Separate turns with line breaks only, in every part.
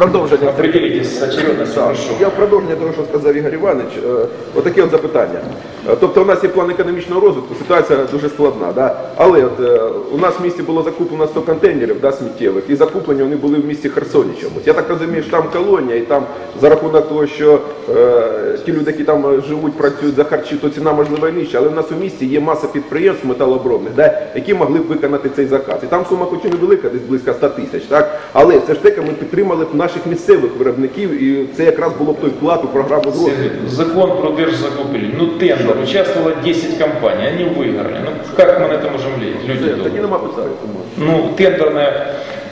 продовження.
Определитесь с хорошо.
Я в продовження того, що сказав Ігор Іванович, е, отаке от запитання. Е, Тобто у нас є план економічного розвитку, ситуація дуже складна. Да? Але от, е, у нас в місті було закуплено 100 контейнерів да, сміттєвих, і закуплені вони були в місті Херсоні чомусь. Я так розумію, що там колонія, і там за рахунок того, що е, ті люди, які там е, живуть, працюють за харчі, то ціна можливо і нижча. Але в нас у місті є маса підприємств металообробних, да, які могли б виконати цей заказ. І там сума хоч і невелика, десь близько 100 тисяч. Так? Але все ж таки ми підтримали б наших місцевих виробників, і це якраз було б той вклад у програму розвитку.
Сергей, Закон про держзакупили. Ну, тендер. Участвовало 10 компаний, они выиграли. Ну, как мы на это можем влиять? Люди
Все, Тоді
добрые.
нема питань.
Ну, тендерне.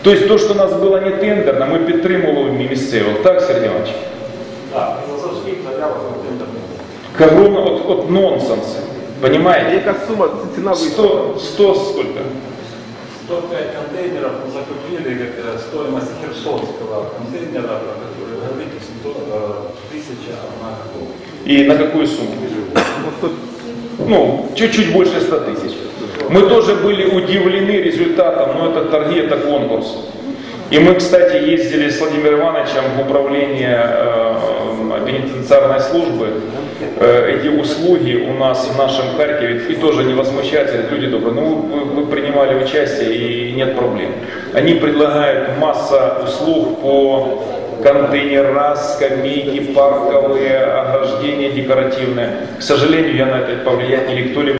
То есть то, що у нас було не тендерне, ми підтримували місцевих. Так, Сергій Іванович?
Так, філософських заявах на
Огромно, от, от нонсенс.
А
Понимаете?
Яка сума ціна вийшла?
100, 100 сколько?
105 контейнеров мы закупили, как э, стоимость херсонского контейнера, про который вы говорите, 100 э, тысяча одна.
И на какую сумму?
Ну,
Ну, чуть-чуть больше 100 тысяч. Мы тоже были удивлены результатом, но это торги, это конкурс. И мы, кстати, ездили с Владимиром Ивановичем в управление э, пенитенциарной службы. Эти услуги у нас в нашем Харькове, и тоже не возмущаются, люди добрые, ну вы, вы принимали участие и нет проблем. Они предлагают масса услуг по контейнера, скамейки, парковые, ограждения декоративные. К сожалению, я на это повлиять или кто-либо